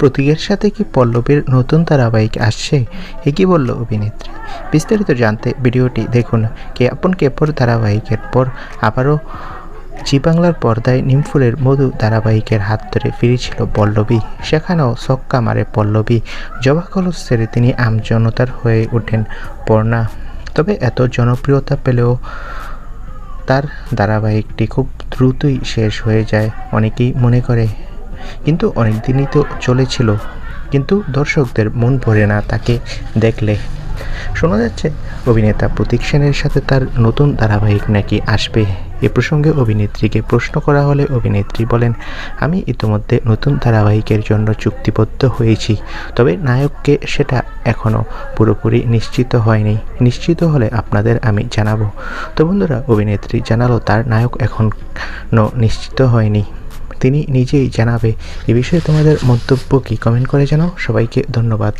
প্রতীকের সাথে কি পল্লবীর নতুন ধারাবাহিক আসছে? এ কি বলল অভিনেত্রী। বিস্তারিত জানতে ভিডিওটি দেখুন। কে আপন কে পর ধারাবাহিকের পর আবারও জি বাংলার পর্দায় নিমফুলের মধু ধারাবাহিকের হাত ধরে ফিরেছিল পল্লবী। সেখানেও সক্কা মারে পল্লবী। জবা কলস ছেড়ে তিনি আমজনতার হয়ে ওঠেন পর্ণা। তবে এত জনপ্রিয়তা পেলেও তার ধারাবাহিকটি খুব দ্রুতই শেষ হয়ে যায়, অনেকেই মনে করে। কিন্তু অনেক দিনই তো চলেছিল। কিন্তু দর্শকদের মন ভরে না তাকে দেখলে। শোনা যাচ্ছে, অভিনেতা প্রতীক সেনের সাথে তার নতুন ধারাবাহিক নাকি আসবে। এ প্রসঙ্গে অভিনেত্রীকে প্রশ্ন করা হলে অভিনেত্রী বলেন, আমি ইতিমধ্যে নতুন ধারাবাহিকের জন্য চুক্তিবদ্ধ হয়েছি, তবে নায়ককে সেটা এখনও পুরোপুরি নিশ্চিত হয়নি। নিশ্চিত হলে আপনাদের আমি জানাব। তো বন্ধুরা, অভিনেত্রী জানালো, তার নায়ক এখনও নিশ্চিত হয়নি। তিনি নিজেই জানাবে। এ বিষয়ে তোমাদের মন্তব্য কি? কমেন্ট করে জানাও। সবাইকে ধন্যবাদ।